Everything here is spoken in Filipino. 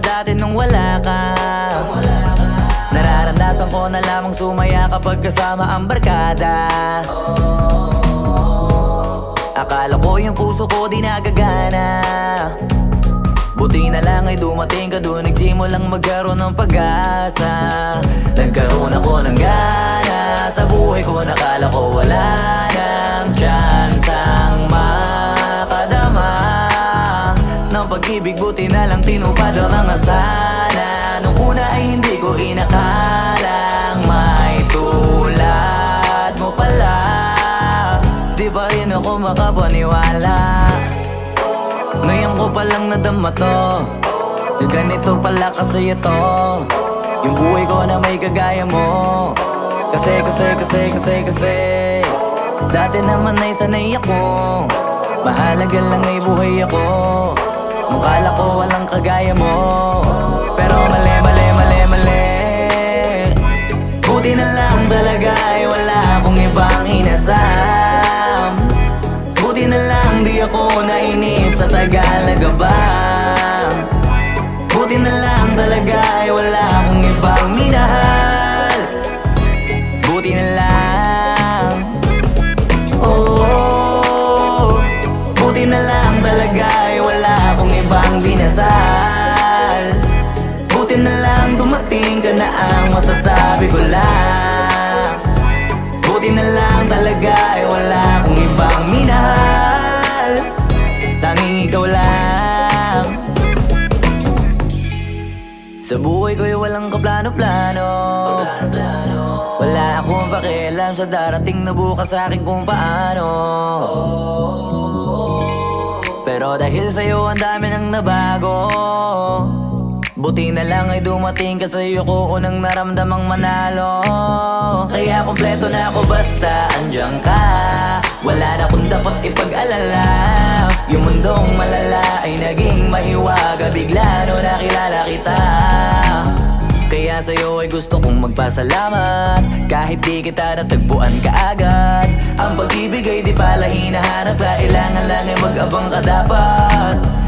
dati nung wala ka. Nararamdasan ko na lamang sumaya kapag kasama ang barkada. Akala ko yung puso ko di nagagana. Buti na lang ay dumating ka doon Nagsimulang magkaroon ng pag-asa. Nagkaroon ako ng gana pag-ibig buti na lang tinupad ang mga sana Nung una ay hindi ko inakalang May tulad mo pala. Di pa rin ako makapaniwala? Ngayon ko palang nadama to. Ganito pala kasi ito. Yung buhay ko na may kagaya mo. Kasi, kasi, kasi, kasi, kasi. Dati naman ay sanay ako. Mahalaga lang ay buhay ako kala ko walang kagaya mo. Pero mali, mali, mali, mali. Buti na lang talaga ay wala akong ibang inasam Buti na lang di ako nainip sa Tagalaga ba ang masasabi ko lang Buti na lang talaga ay wala akong ibang minahal. Tanging ikaw lang. Sa buhay ko'y walang kaplano-plano. Wala akong pakialam sa darating na bukas sa akin kung paano. Pero dahil sa'yo ang dami nang nabago Buti na lang ay dumating ka sa'yo ko unang naramdamang manalo. Kaya kompleto na ako basta andyan ka. Wala na akong dapat ipag-alala. Yung mundong malala ay naging mahiwaga Bigla no nakilala kita. Kaya sa'yo ay gusto kong magpasalamat. Kahit di kita natagpuan kaagad. Ang pag-ibig ay di pala hinahanap. Kailangan lang ay mag-abang ka dapat